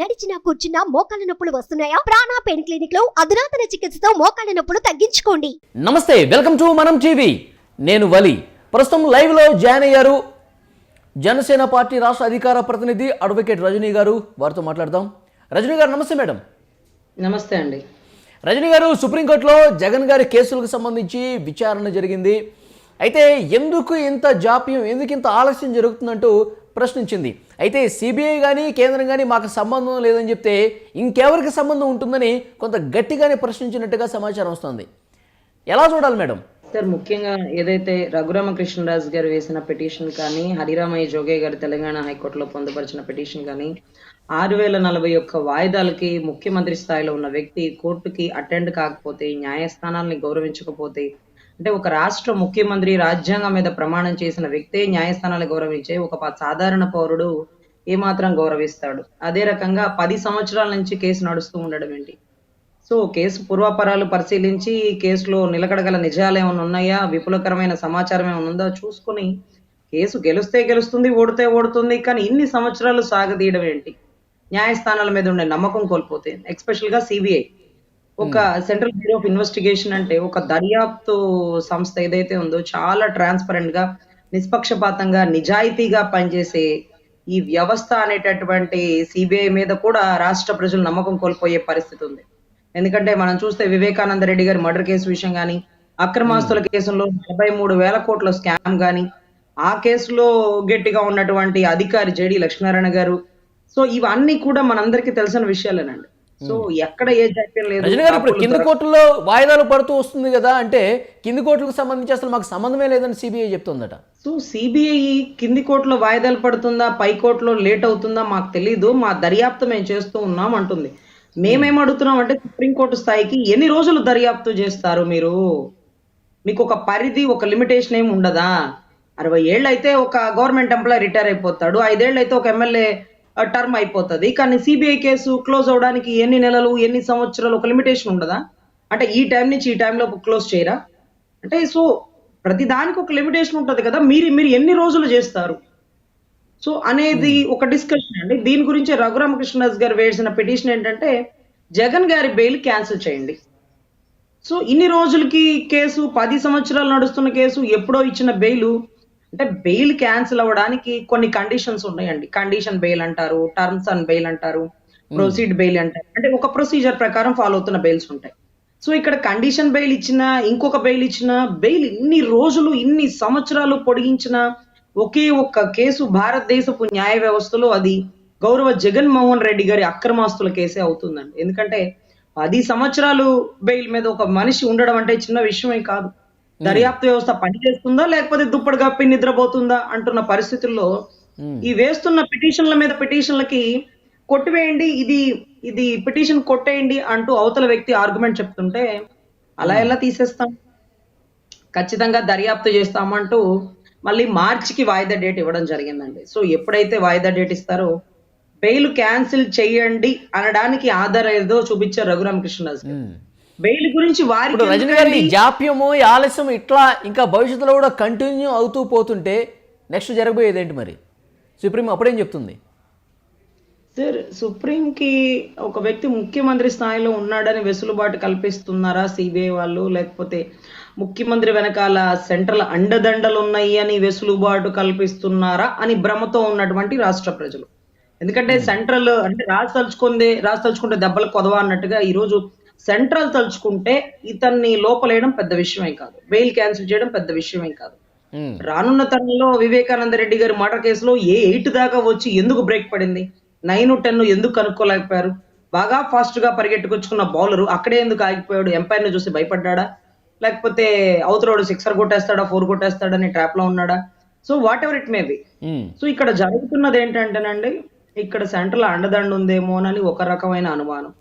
నడిచినా కూర్చున్నా మోకాళ్ళ నొప్పులు వస్తున్నాయా? ప్రాణా పెయిన్ క్లినిక్లో అధునాతన చికిత్సతో మోకాళ్ళ నొప్పులు తగ్గించుకోండి. నమస్తే వెల్కమ్ టు మనం టీవీ. నేను వలి. ప్రస్తుతం లైవ్లో జాయిన్ అయ్యారు జనసేన పార్టీ రాష్ట్ర అధికార ప్రతినిధి అడ్వకేట్ రజనీ గారు. వారితో మాట్లాడదాం. రజనీ గారు నమస్తే మేడం. నమస్తే అండి. రజనీ గారు సుప్రీంకోర్టులో జగన్ గారి కేసులకు సంబంధించి విచారణ జరిగింది. అయితే ఎందుకు ఇంత జాప్యం ఎందుకు ఇంత ఆలస్యం జరుగుతుందంటూ ప్రశ్నించింది. అయితే సిబిఐ కానీ కేంద్రం కానీ మాకు సంబంధం లేదని చెప్తే ఇంకెవరికి సంబంధం ఉంటుందని కొంత గట్టిగానే ప్రశ్నించినట్టుగా సమాచారం వస్తుంది. ఎలా చూడాలి మేడం? సార్ ముఖ్యంగా ఏదైతే రఘురామకృష్ణరాజు గారు వేసిన పిటిషన్ కానీ హరిరామయ్య జోగే గారు తెలంగాణ హైకోర్టులో పొందుపరిచిన పిటిషన్ కానీ ఆరు వేల నలభై ఒక్క వాయిదాలకి ముఖ్యమంత్రి స్థాయిలో ఉన్న వ్యక్తి కోర్టుకి అటెండ్ కాకపోతే న్యాయస్థానాల్ని గౌరవించకపోతే అంటే ఒక రాష్ట్ర ముఖ్యమంత్రి రాజ్యాంగం మీద ప్రమాణం చేసిన వ్యక్తే న్యాయస్థానాలు గౌరవించే ఒక సాధారణ పౌరుడు ఏమాత్రం గౌరవిస్తాడు. అదే రకంగా పది సంవత్సరాల నుంచి కేసు నడుస్తూ ఉండడం ఏంటి? సో కేసు పూర్వాపరాలు పరిశీలించి ఈ కేసులో నిలకడగల నిజాలు ఏమైనా ఉన్నాయా? విపులకరమైన సమాచారం ఏమైనా ఉందా? చూసుకుని కేసు గెలుస్తే గెలుస్తుంది ఓడితే ఓడుతుంది కానీ ఇన్ని సంవత్సరాలు సాగదీయడం ఏంటి? న్యాయస్థానాల మీద ఉండే నమ్మకం కోల్పోతే ఎక్స్పెషల్గా సిబిఐ. ఒక సెంట్రల్ బ్యూరో ఆఫ్ ఇన్వెస్టిగేషన్ అంటే ఒక దర్యాప్తు సంస్థ ఏదైతే ఉందో చాలా ట్రాన్స్పరెంట్గా నిష్పక్షపాతంగా నిజాయితీగా పనిచేసే ఈ వ్యవస్థ అనేటటువంటి సిబిఐ మీద కూడా రాష్ట్ర ప్రజలు నమ్మకం కోల్పోయే పరిస్థితి ఉంది. ఎందుకంటే మనం చూస్తే వివేకానంద రెడ్డి గారి మర్డర్ కేసు విషయం కానీ అక్రమాస్తుల కేసులో డెబ్బై మూడు వేల కోట్ల స్కామ్ కానీ ఆ కేసులో గట్టిగా ఉన్నటువంటి అధికారి జేడి లక్ష్మీనారాయణ గారు. సో ఇవన్నీ కూడా మనందరికీ తెలిసిన విషయాలేనండి. సో ఎక్కడ ఏ జాప్యం లేదు. రజనీ గారు ఇప్పుడు కింది కోర్టులో వాయిదాలు పడుతూ వస్తుంది కదా అంటే కింది కోర్టులకు సంబంధించి అసలు మాకు సంబంధమే లేదని సిబిఐ చెప్తుందట. సో సిబిఐ కింది కోర్టులో వాయిదాలు పడుతుందా పై కోర్టులో లేట్ అవుతుందా మాకు తెలీదు మా దర్యాప్తు మేము చేస్తూ ఉన్నాం అంటుంది. మేమేం అడుగుతున్నాం అంటే సుప్రీంకోర్టు స్థాయికి ఎన్ని రోజులు దర్యాప్తు చేస్తారు మీరు? మీకు ఒక పరిధి ఒక లిమిటేషన్ ఏమి ఉండదా? అరవై ఏళ్ళు అయితే ఒక గవర్నమెంట్ ఎంప్లాయ్ రిటైర్ అయిపోతాడు ఐదేళ్ళు అయితే ఒక ఎమ్మెల్యే టర్మ్ అయిపోతుంది. కానీ సిబిఐ కేసు క్లోజ్ అవడానికి ఎన్ని నెలలు ఎన్ని సంవత్సరాలు ఒక లిమిటేషన్ ఉండదా? అంటే ఈ టైం నుంచి ఈ టైంలో క్లోజ్ చేయరా? అంటే సో ప్రతి దానికి ఒక లిమిటేషన్ ఉంటది కదా. మీరు మీరు ఎన్ని రోజులు చేస్తారు? సో అనేది ఒక డిస్కషన్ అండి. దీని గురించి రఘురామకృష్ణరాజు గారు వేసిన పిటిషన్ ఏంటంటే జగన్ గారి బెయిల్ క్యాన్సిల్ చేయండి. సో ఇన్ని రోజులకి కేసు పది సంవత్సరాలు నడుస్తున్న కేసు ఎప్పుడో ఇచ్చిన బెయిల్ అంటే బెయిల్ క్యాన్సిల్ అవ్వడానికి కొన్ని కండిషన్స్ ఉన్నాయండి. కండిషన్ బెయిల్ అంటారు టర్మ్స్ అండ్ బెయిల్ అంటారు ప్రొసీడ్ బెయిల్ అంటారు. అంటే ఒక ప్రొసీజర్ ప్రకారం ఫాలో అవుతున్న బెయిల్స్ ఉంటాయి. సో ఇక్కడ కండిషన్ బెయిల్ ఇచ్చిన ఇంకొక బెయిల్ ఇచ్చిన బెయిల్ ఇన్ని రోజులు ఇన్ని సంవత్సరాలు పొడిగించిన ఒకే ఒక్క కేసు భారతదేశపు న్యాయ వ్యవస్థలో అది గౌరవ జగన్మోహన్ రెడ్డి గారి అక్రమాస్తుల కేసే అవుతుందండి. ఎందుకంటే పది సంవత్సరాలు బెయిల్ మీద ఒక మనిషి ఉండడం అంటే చిన్న విషయమే కాదు. దర్యాప్తు వ్యవస్థ పనిచేస్తుందా లేకపోతే దుప్పటి కప్పి నిద్రపోతుందా అంటున్న పరిస్థితుల్లో. ఈ వేస్తున్న పిటిషన్ల మీద పిటిషన్లకి కొట్టివేయండి ఇది ఇది పిటిషన్ కొట్టేయండి అంటూ అవతల వ్యక్తి ఆర్గ్యుమెంట్ చెప్తుంటే అలా ఎలా తీసేస్తాం ఖచ్చితంగా దర్యాప్తు చేస్తామంటూ మళ్ళీ మార్చికి వాయిదా డేట్ ఇవ్వడం జరిగిందండి సో ఎప్పుడైతే వాయిదా డేట్ ఇస్తారో బెయిల్ క్యాన్సిల్ చేయండి అనడానికి ఆధారం ఏదో చూపించారు. ఉమ్. బెయిల్ గురించి ఇప్పుడు రజనీ గారు జాప్యము ఆలస్యం ఇట్లా ఇంకా భవిష్యత్తులో కూడా కంటిన్యూ అవుతూ పోతుంటే నెక్స్ట్ జరగబోయేది ఏంటి మరి? సుప్రీం అప్పుడేం చెప్తుంది? సార్ సుప్రీంకి ఒక వ్యక్తి ముఖ్యమంత్రి స్థాయిలో ఉన్నాడని వెసులుబాటు కల్పిస్తున్నారా సిబిఐ వాళ్ళు? లేకపోతే ముఖ్యమంత్రి వెనకాల సెంట్రల్ అండదండలు ఉన్నాయి అని వెసులుబాటు కల్పిస్తున్నారా అని భ్రమతో ఉన్నటువంటి రాష్ట్ర ప్రజలు? ఎందుకంటే సెంట్రల్ అంటే రాజు తలుచుకుందే రాజు తలుచుకుంటే దెబ్బలు కొదవా అన్నట్టుగా ఈ రోజు సెంట్రల్ తలుచుకుంటే ఇతన్ని లోపలేయడం పెద్ద విషయమే కాదు. బెయిల్ క్యాన్సిల్ చేయడం పెద్ద విషయమే కాదు. రానున్న తరంలో వివేకానంద రెడ్డి గారి మర్డర్ కేసులో ఏ ఎయిట్ దాకా వచ్చి ఎందుకు బ్రేక్ పడింది? నైన్ టెన్ ఎందుకు కనుక్కోలేకపోయారు? బాగా ఫాస్ట్గా పరిగెట్టుకొచ్చుకున్న బౌలర్ అక్కడే ఎందుకు ఆగిపోయాడు? ఎంపైర్ని చూసి భయపడ్డాడా? లేకపోతే అవతలోడు సిక్సర్ కొట్టేస్తాడా? ఫోర్ కొట్టేస్తాడని ట్రాప్లో ఉన్నాడా? So whatever it may be. So ఇక్కడ జరుగుతున్నది ఏంటంటేనండి ఇక్కడ సెంట్రల్ అండదండ ఉందేమోనని ఒక రకమైన అనుమానం.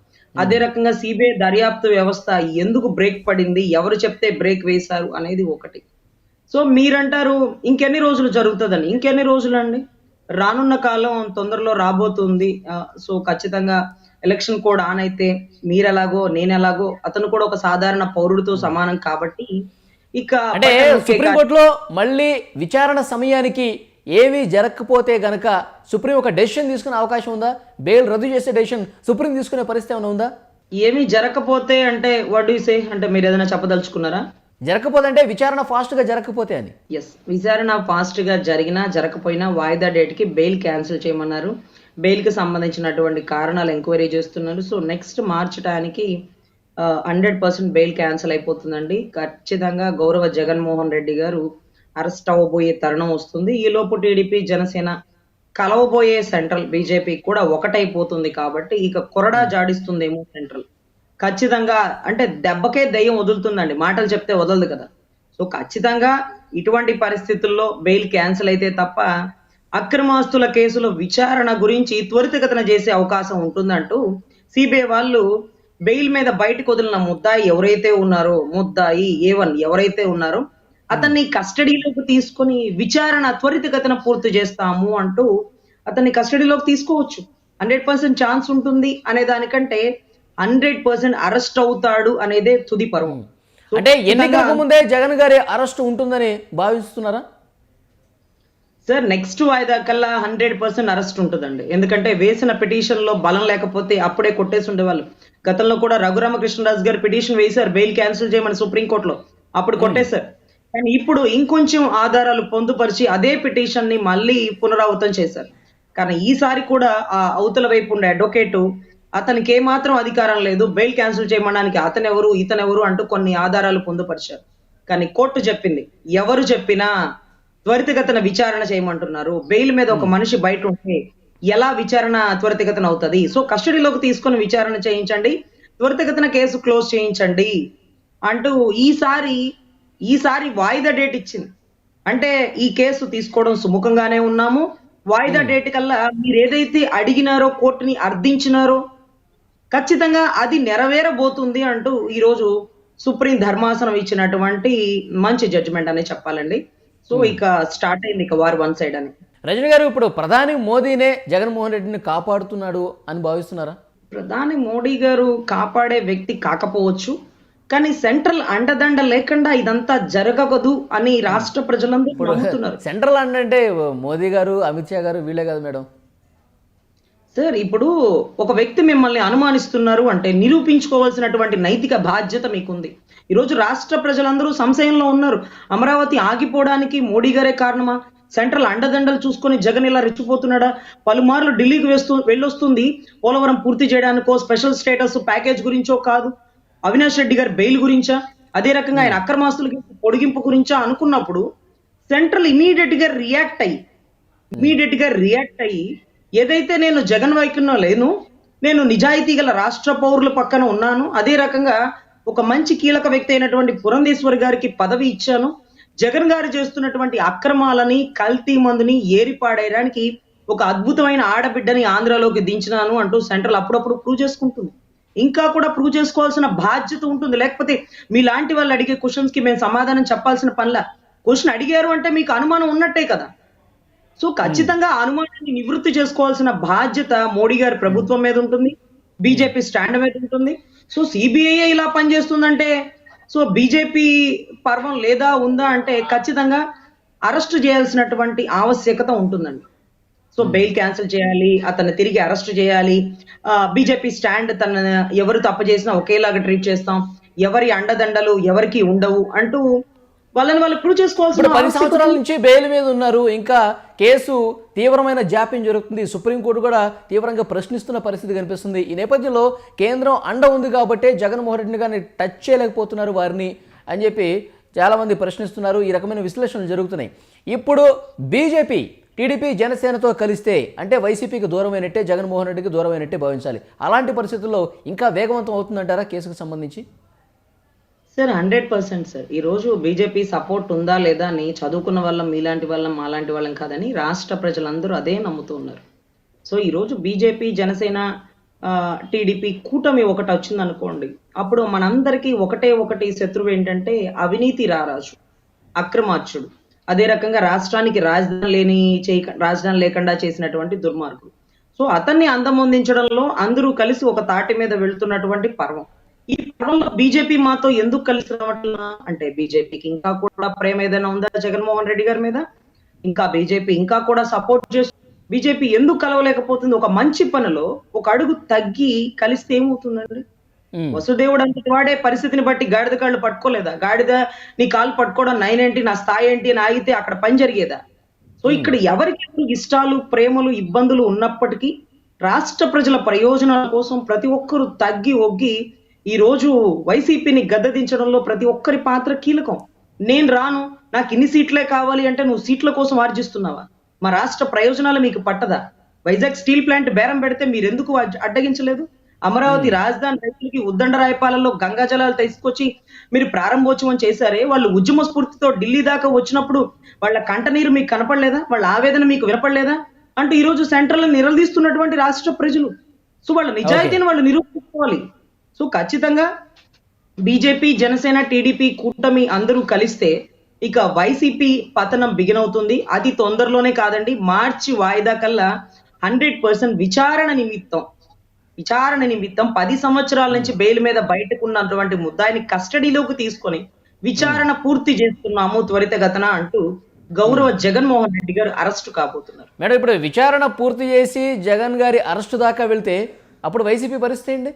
అదే రకంగా సిబిఐ దర్యాప్తు వ్యవస్థ ఎందుకు బ్రేక్ పడింది ఎవరు చెప్తే బ్రేక్ వేశారు అనేది ఒకటి. సో మీరంటారు ఇంకెన్ని రోజులు జరుగుతుందని. ఇంకెన్ని రోజులు అండి రానున్న కాలం తొందరలో రాబోతుంది. సో ఖచ్చితంగా ఎలక్షన్ కోడ్ ఆన్ అయితే మీరెలాగో నేనెలాగో అతను కూడా ఒక సాధారణ పౌరుడితో సమానం కాబట్టి ఇక అంటే సుప్రీంకోర్టులో మళ్ళీ విచారణ సమయానికి ఏమీ జరగకపోతే గనక సుప్రీం ఒక డెసిషన్ తీసుకునే అవకాశం ఉందా? బెయిల్ రద్దు చేసే డెసిషన్ సుప్రీం తీసుకునే పరిస్థితి ఏమైనా ఉందా? ఏమీ జరగకపోతే అంటే వాట్ యు సే అంటే మీరు ఏదైనా చెప్పదలుచుకున్నారా? జరగకపోతే అంటే విచారణ ఫాస్ట్గా జరగకపోతే అని. ఎస్ విచారణ ఫాస్ట్గా జరిగినా జరగకపోయినా వాయిదా డేట్కి బెయిల్ క్యాన్సిల్ చేయమన్నారు. బెయిల్కి సంబంధించినటువంటి కారణాలు ఎంక్వైరీ చేస్తున్నారు. సో నెక్స్ట్ మార్చ్ టైంకి హండ్రెడ్ పర్సెంట్ బెయిల్ క్యాన్సిల్ అయిపోతుందండి. ఖచ్చితంగా గౌరవ జగన్మోహన్ రెడ్డి గారు అరెస్ట్ అవ్వబోయే తరుణం వస్తుంది. ఈ లోపు టీడీపీ జనసేన కలవబోయే సెంట్రల్ బీజేపీ కూడా ఒకటైపోతుంది కాబట్టి ఇక కొరడా జాడిస్తుందేమో సెంట్రల్. ఖచ్చితంగా అంటే దెబ్బకే దయ్యం వదులుతుందండి. మాటలు చెప్తే వదలదు కదా. సో ఖచ్చితంగా ఇటువంటి పరిస్థితుల్లో బెయిల్ క్యాన్సిల్ అయితే తప్ప అక్రమాస్తుల కేసుల విచారణ గురించి త్వరితగతిన చేసే అవకాశం ఉంటుందంటూ సిబిఐ వాళ్ళు బెయిల్ మీద బయటకు వదిలిన ముద్దాయి ఎవరైతే ఉన్నారో ముద్దాయి ఏ వన్ ఎవరైతే ఉన్నారో అతన్ని కస్టడీలోకి తీసుకొని విచారణ త్వరితగతిన పూర్తి చేస్తాము అంటూ అతన్ని కస్టడీలోకి తీసుకోవచ్చు. హండ్రెడ్ పర్సెంట్ ఛాన్స్ ఉంటుంది అనే దానికంటే హండ్రెడ్ పర్సెంట్ అరెస్ట్ అవుతాడు అనేదే తుది పర్వం. అంటే ఎన్నికలకు ముందే జగన్ గారి అరెస్ట్ ఉంటుందని భావిస్తున్నారా? సార్ నెక్స్ట్ వాయిదా కల్లా హండ్రెడ్ పర్సెంట్ అరెస్ట్ ఉంటుందండి. ఎందుకంటే వేసిన పిటిషన్లో బలం లేకపోతే అప్పుడే కొట్టేసి ఉండేవాళ్ళు. గతంలో కూడా రఘురామకృష్ణరాజు గారు పిటిషన్ వేశారు బెయిల్ క్యాన్సిల్ చేయమని సుప్రీంకోర్టులో. అప్పుడు కొట్టేశారు. కానీ ఇప్పుడు ఇంకొంచెం ఆధారాలు పొందుపరిచి అదే పిటిషన్ని మళ్ళీ పునరావృతం చేశారు. కానీ ఈసారి కూడా ఆ అవతల వైపు ఉండే అడ్వకేట్ అతనికి ఏమాత్రం అధికారం లేదు. బెయిల్ క్యాన్సిల్ చేయమనడానికి అతనెవరు ఇతనెవరు అంటూ కొన్ని ఆధారాలు పొందుపరిచారు. కానీ కోర్టు చెప్పింది ఎవరు చెప్పినా త్వరితగతిన విచారణ చేయమంటున్నారు. బెయిల్ మీద ఒక మనిషి బయట ఉంటే ఎలా విచారణ త్వరితగతిన అవుతుంది? సో కస్టడీలోకి తీసుకొని విచారణ చేయించండి. త్వరితగతిన కేసు క్లోజ్ చేయించండి అంటూ ఈసారి ఈసారి వాయిదా డేట్ ఇచ్చింది. అంటే ఈ కేసు తీసుకోవడం సుముఖంగానే ఉన్నాము. వాయిదా డేట్ కల్లా మీరు ఏదైతే అడిగినారో కోర్టుని అర్థించినారో ఖచ్చితంగా అది నెరవేరబోతుంది అంటూ ఈరోజు సుప్రీం ధర్మాసనం ఇచ్చినటువంటి మంచి జడ్జిమెంట్ అనే చెప్పాలండి. సో ఇక స్టార్ట్ అయింది ఇక వార్ వన్ సైడ్ అని. రజనీ గారు ఇప్పుడు ప్రధాని మోదీనే జగన్మోహన్ రెడ్డిని కాపాడుతున్నాడు అని భావిస్తున్నారా? ప్రధాని మోడీ గారు కాపాడే వ్యక్తి కాకపోవచ్చు. కానీ సెంట్రల్ అండదండ లేకుండా ఇదంతా జరగదు అని రాష్ట్ర ప్రజలందరూ నమ్ముతున్నారు. సెంట్రల్ అంటే మోదీ గారు అమిత్ షా గారు వీళ్ళే కదా మేడం? సార్ ఇప్పుడు ఒక వ్యక్తి మిమ్మల్ని అనుమానిస్తున్నారు అంటే నిరూపించుకోవాల్సినటువంటి నైతిక బాధ్యత మీకుంది. ఈరోజు రాష్ట్ర ప్రజలందరూ సంశయంలో ఉన్నారు. అమరావతి ఆగిపోవడానికి మోడీ గారే కారణమా? సెంట్రల్ అండదండలు చూసుకొని జగన్ ఇలా రెచ్చిపోతున్నాడా? పలుమార్లు ఢిల్లీకి వేస్తూ వెళ్ళొస్తుంది. పోలవరం పూర్తి చేయడానికో స్పెషల్ స్టేటస్ ప్యాకేజ్ గురించో కాదు. అవినాష్ రెడ్డి గారి బెయిల్ గురించా? అదే రకంగా ఆయన అక్రమాస్తులకి పొడిగింపు గురించా అనుకున్నప్పుడు సెంట్రల్ ఇమీడియట్గా రియాక్ట్ అయ్యి ఇమీడియట్గా రియాక్ట్ అయ్యి ఏదైతే నేను జగన్ వైఖరిలో లేను నేను నిజాయితీ గల రాష్ట్ర పౌరుల పక్కన ఉన్నాను అదే రకంగా ఒక మంచి కీలక వ్యక్తి అయినటువంటి పురంధేశ్వరి గారికి పదవి ఇచ్చాను. జగన్ గారు చేస్తున్నటువంటి అక్రమాలని కల్తీ మందుని ఏరిపాడేయడానికి ఒక అద్భుతమైన ఆడబిడ్డని ఆంధ్రాలోకి దించినాను అంటూ సెంట్రల్ అప్పుడప్పుడు ప్రూవ్ చేసుకుంటుంది. ఇంకా కూడా ప్రూవ్ చేసుకోవాల్సిన బాధ్యత ఉంటుంది. లేకపోతే మీలాంటి వాళ్ళు అడిగే క్వశ్చన్స్కి మేము సమాధానం చెప్పాల్సిన పనిలా. క్వశ్చన్ అడిగారు అంటే మీకు అనుమానం ఉన్నట్టే కదా. సో ఖచ్చితంగా ఆ అనుమానాన్ని నివృత్తి చేసుకోవాల్సిన బాధ్యత మోడీ గారి ప్రభుత్వం మీద ఉంటుంది. బీజేపీ స్టాండ్ మీద ఉంటుంది. సో సిబిఐ ఇలా పనిచేస్తుందంటే సో బీజేపీ పర్వం లేదా ఉందా అంటే ఖచ్చితంగా అరెస్ట్ చేయాల్సినటువంటి ఆవశ్యకత ఉంటుందండి. సో బెయిల్ క్యాన్సిల్ చేయాలి అతన్ని తిరిగి అరెస్ట్ చేయాలి. బీజేపీ స్టాండ్ తన ఎవరు తప్పు చేసినా ఒకేలాగా ట్రీట్ చేస్తాం. ఎవరి అండదండలు ఎవరికి ఉండవు అంటూ వాళ్ళని వాళ్ళు ప్రూవ్ చేసుకోవాల్సిన పది సంవత్సరాల నుంచి బెయిల్ మీద ఉన్నారు. ఇంకా కేసు తీవ్రమైన జాప్యం జరుగుతుంది. సుప్రీంకోర్టు కూడా తీవ్రంగా ప్రశ్నిస్తున్న పరిస్థితి కనిపిస్తుంది. ఈ నేపథ్యంలో కేంద్రం అండ ఉంది కాబట్టే జగన్మోహన్ రెడ్డిని కానీ టచ్ చేయలేకపోతున్నారు వారిని అని చెప్పి చాలామంది ప్రశ్నిస్తున్నారు. ఈ రకమైన విశ్లేషణలు జరుగుతున్నాయి. ఇప్పుడు బీజేపీ టీడీపీ జనసేనతో కలిస్తే అంటే వైసీపీకి దూరమైనట్టే జగన్మోహన్ రెడ్డికి దూరమైనట్టే భావించాలి. అలాంటి పరిస్థితుల్లో ఇంకా వేగవంతం అవుతుందంటారా కేసుకు సంబంధించి? Sir hundred percent sir. ఈ రోజు బీజేపీ సపోర్ట్ ఉందా లేదా అని చదువుకున్న వాళ్ళం మీలాంటి వాళ్ళం మాలాంటి వాళ్ళం కాదని రాష్ట్ర ప్రజలందరూ అదే నమ్ముతూ ఉన్నారు. సో ఈ రోజు బీజేపీ జనసేన టీడీపీ కూటమి ఒకటి వచ్చింది అనుకోండి అప్పుడు మనందరికీ ఒకటే ఒకటి శత్రువు ఏంటంటే అవినీతి రారాజు అక్రమార్చుడు. అదే రకంగా రాష్ట్రానికి రాజధాని లేని చేయ రాజధాని లేకుండా చేసినటువంటి దుర్మార్గుడు సో అతన్ని అందమొందించడంలో అందరూ కలిసి ఒక తాటి మీద వెళ్తున్నటువంటి పర్వం. ఈ పర్వంలో బీజేపీ మాతో ఎందుకు కలిసి రావట్లా? అంటే బీజేపీకి ఇంకా కూడా ప్రేమ ఏదైనా ఉందా జగన్మోహన్ రెడ్డి గారి మీద? ఇంకా బీజేపీ ఇంకా కూడా సపోర్ట్ చేస్తూ బీజేపీ ఎందుకు కలవలేకపోతుంది? ఒక మంచి పనిలో ఒక అడుగు తగ్గి కలిస్తే ఏమవుతుందండి? వసుదేవుడు అంతటి వాడే పరిస్థితిని బట్టి గాడిద కాళ్ళు పట్టుకోలేదా? గాడిద నీ కాళ్ళు పట్టుకోవడం నైన్ ఏంటి నా స్థాయి ఏంటి అని ఆగితే అక్కడ పని జరిగేదా? సో ఇక్కడ ఎవరికి ఎవరు ఇష్టాలు ప్రేమలు ఇబ్బందులు ఉన్నప్పటికీ రాష్ట్ర ప్రజల ప్రయోజనాల కోసం ప్రతి ఒక్కరు తగ్గి ఒగ్గి ఈ రోజు వైసీపీని గద్దెదించడంలో ప్రతి ఒక్కరి పాత్ర కీలకం. నేను రాను నాకు ఇన్ని సీట్లే కావాలి అంటే నువ్వు సీట్ల కోసం ఆర్జిస్తున్నావా? మా రాష్ట్ర ప్రయోజనాలు మీకు పట్టదా? వైజాగ్ స్టీల్ ప్లాంట్ బేరం పెడితే మీరు ఎందుకు అడ్డ- అడ్డగించలేదు? అమరావతి రాజధాని రైతులకి ఉద్దండరాయపాలలో గంగా జలాలు తీసుకొచ్చి మీరు ప్రారంభోత్సవం చేశారే వాళ్ళు ఉద్యమ స్ఫూర్తితో ఢిల్లీ దాకా వచ్చినప్పుడు వాళ్ళ కంటనీరు మీకు కనపడలేదా? వాళ్ళ ఆవేదన మీకు వినపడలేదా? అంటూ ఈ రోజు సెంట్రల్ నిలదీస్తున్నటువంటి రాష్ట్ర ప్రజలు. సో వాళ్ళ నిజాయితీని వాళ్ళు నిరూపించుకోవాలి. సో ఖచ్చితంగా బీజేపీ జనసేన టీడీపీ కూటమి అందరూ కలిస్తే ఇక వైసీపీ పతనం బిగిన్ అవుతుంది. అది తొందరలోనే కాదండి మార్చి వాయిదా కల్లా హండ్రెడ్ పర్సెంట్ విచారణ నిమిత్తం. విచారణ నిమిత్తం పది సంవత్సరాల నుంచి బెయిల్ మీద బయటకు ఉన్నటువంటి ముద్దాయిని కస్టడీలోకి తీసుకొని విచారణ పూర్తి చేస్తున్నాము త్వరితగతన అంటూ గౌరవ జగన్మోహన్ రెడ్డి గారు అరెస్టు కాబోతున్నారు. మేడం ఇప్పుడు విచారణ పూర్తి చేసి జగన్ గారి అరెస్టు దాకా వెళ్తే అప్పుడు వైసీపీ పరిస్థితి ఏంటి?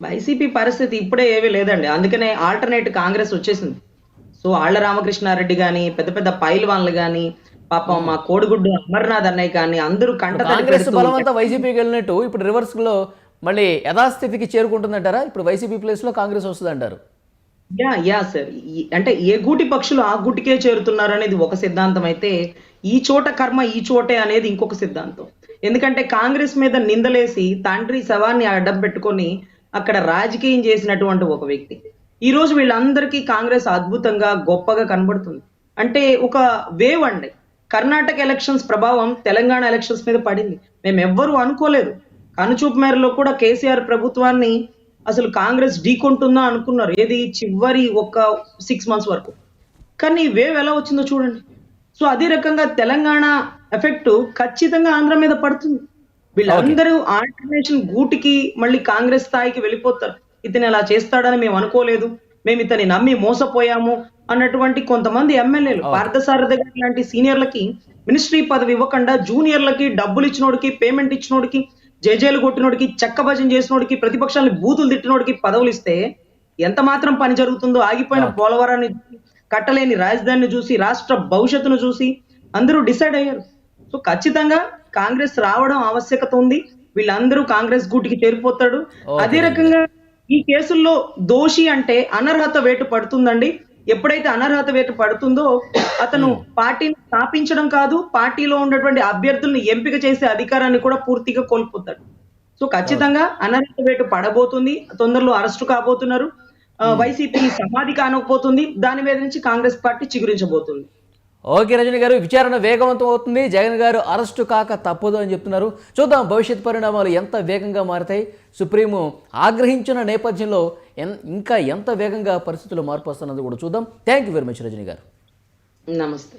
వైసీపీ పరిస్థితి ఇప్పుడే ఏమీ లేదండి. అందుకనే ఆల్టర్నేట్ కాంగ్రెస్ వచ్చేసింది. సో ఆళ్ళ రామకృష్ణారెడ్డి గాని పెద్ద పెద్ద పైల్వాన్లు గాని పాపం మా కోడిగుడ్డు అమర్నాథ్ అన్నయ్య కానీ అందరూ కంటతడి కాంగ్రెస్ బలం అంతా వైసీపీకి వెళ్ళినట్టు ఇప్పుడు రివర్స్లో మళ్ళీ యథాస్థితికి చేరుకుంటుందంటారా? ఇప్పుడు వైసీపీ ప్లేస్లో కాంగ్రెస్ వస్తుంది అంటారు యా యా సార్ అంటే ఏ గూటి పక్షులు ఆ గూటికే చేరుతున్నారు అనేది ఒక సిద్ధాంతం అయితే ఈ చోట కర్మ ఈ చోటే అనేది ఇంకొక సిద్ధాంతం. ఎందుకంటే కాంగ్రెస్ మీద నిందలేసి తండ్రి శవాన్ని అడ్డం పెట్టుకొని అక్కడ రాజకీయం చేసినటువంటి ఒక వ్యక్తి. ఈ రోజు వీళ్ళందరికీ కాంగ్రెస్ అద్భుతంగా గొప్పగా కనబడుతుంది. అంటే ఒక వేవ్ అండి. కర్ణాటక ఎలక్షన్స్ ప్రభావం తెలంగాణ ఎలక్షన్స్ మీద పడింది. మేము ఎవ్వరూ అనుకోలేదు. కనుచూపు మేరలో కూడా కేసీఆర్ ప్రభుత్వాన్ని అసలు కాంగ్రెస్ ఢీకొంటుందా అనుకున్నారు. ఏది చివరి ఒక సిక్స్ మంత్స్ వరకు. కానీ ఈ వేవ్ ఎలా వచ్చిందో చూడండి. సో అదే రకంగా తెలంగాణ ఎఫెక్ట్ ఖచ్చితంగా ఆంధ్ర మీద పడుతుంది. వీళ్ళందరూ ఆల్టర్నేషన్ గూటికి మళ్ళీ కాంగ్రెస్ స్థాయికి వెళ్ళిపోతారు. ఇతను అలా చేస్తాడని మేము అనుకోలేదు. మేము ఇతని నమ్మి మోసపోయాము. అన్నటువంటి కొంతమంది ఎమ్మెల్యేలు. పార్థసారథి గారి లాంటి సీనియర్లకి మినిస్ట్రీ పదవి ఇవ్వకుండా జూనియర్లకి డబ్బులు ఇచ్చినోడికి పేమెంట్ ఇచ్చినోడికి జేజేలు కొట్టినోడికి చెక్క భజన చేసినోడికి ప్రతిపక్షాలను బూతులు తిట్టినోడికి పదవులు ఇస్తే ఎంత మాత్రం పని జరుగుతుందో ఆగిపోయిన పోలవరాన్ని కట్టలేని రాజధానిని చూసి రాష్ట్ర భవిష్యత్తును చూసి అందరూ డిసైడ్ అయ్యారు. సో ఖచ్చితంగా కాంగ్రెస్ రావడం ఆవశ్యకత ఉంది. వీళ్ళందరూ కాంగ్రెస్ గూటికి చేరిపోతాడు. అదే రకంగా ఈ కేసుల్లో దోషి అంటే అనర్హత వేటు పడుతుందండి. ఎప్పుడైతే అనర్హత వేటు పడుతుందో అతను పార్టీని స్థాపించడం కాదు పార్టీలో ఉన్నటువంటి అభ్యర్థుల్ని ఎంపిక చేసే అధికారాన్ని కూడా పూర్తిగా కోల్పోతాడు. సో ఖచ్చితంగా అనర్హత వేటు పడబోతుంది తొందరలో అరెస్టు కాబోతున్నారు. ఆ, వైసీపీ సమాధి కానకపోతుంది దాని మీద నుంచి కాంగ్రెస్ పార్టీ చిగురించబోతుంది. ఓకే రజని గారు విచారణ వేగవంతం అవుతుంది. జగన్ గారు అరెస్టు కాక తప్పదు అని చెప్తున్నారు. చూద్దాం భవిష్యత్ పరిణామాలు ఎంత వేగంగా మారతాయి? సుప్రీము ఆగ్రహించిన నేపథ్యంలో ఇంకా ఎంత వేగంగా పరిస్థితుల్లో మార్పు వస్తున్నది కూడా చూద్దాం. Thank you very much Rajani గారు. నమస్తే.